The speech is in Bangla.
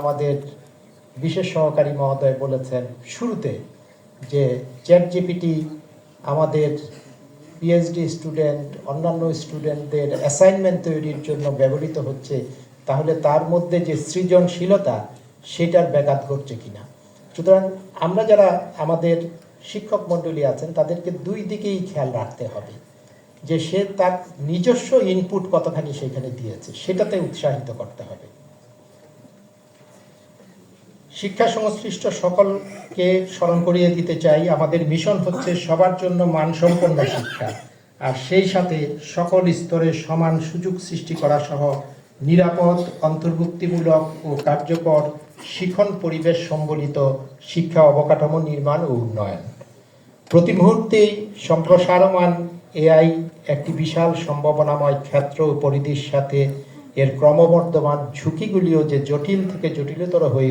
আমাদের বিশেষ সহকারী মহোদয় বলেছেন শুরুতে যে চ্যাট জিপিটি আমাদের পিএইচডি স্টুডেন্ট, অন্যান্য স্টুডেন্টদের অ্যাসাইনমেন্ট তৈরির জন্য ব্যবহৃত হচ্ছে, তাহলে তার মধ্যে যে সৃজনশীলতা, সেটার ব্যাঘাত ঘটছে কিনা? সুতরাং আমরা যারা আমাদের শিক্ষক মণ্ডলী আছেন, তাদেরকে দুই দিকেই খেয়াল রাখতে হবে, যে সে তার নিজস্ব ইনপুট কতখানি সেখানে দিয়েছে, সেটাতে উৎসাহিত করতে হবে। শিক্ষা সংশ্লিষ্ট সকলকে স্মরণ করিয়ে দিতে চাই। আমাদের মিশন হচ্ছে সবার জন্য মানসম্পন্ন শিক্ষা। আর সেই সাথে সকল স্তরে সমান সুযোগ সৃষ্টি করা সহ নিরাপদ, অন্তর্ভুক্তিমূলক ও কার্যকর শিখন পরিবেশ সম্বলিত শিক্ষা অবকাঠামো নির্মাণ ও উন্নয়ন। প্রতি মুহূর্তেই সম্প্রসারমান এআই একটি বিশাল সম্ভাবনাময় ক্ষেত্র ও পরিধির সাথে এর ক্রমবর্ধমান ঝুঁকিগুলিও যে জটিল থেকে জটিলতর হয়ে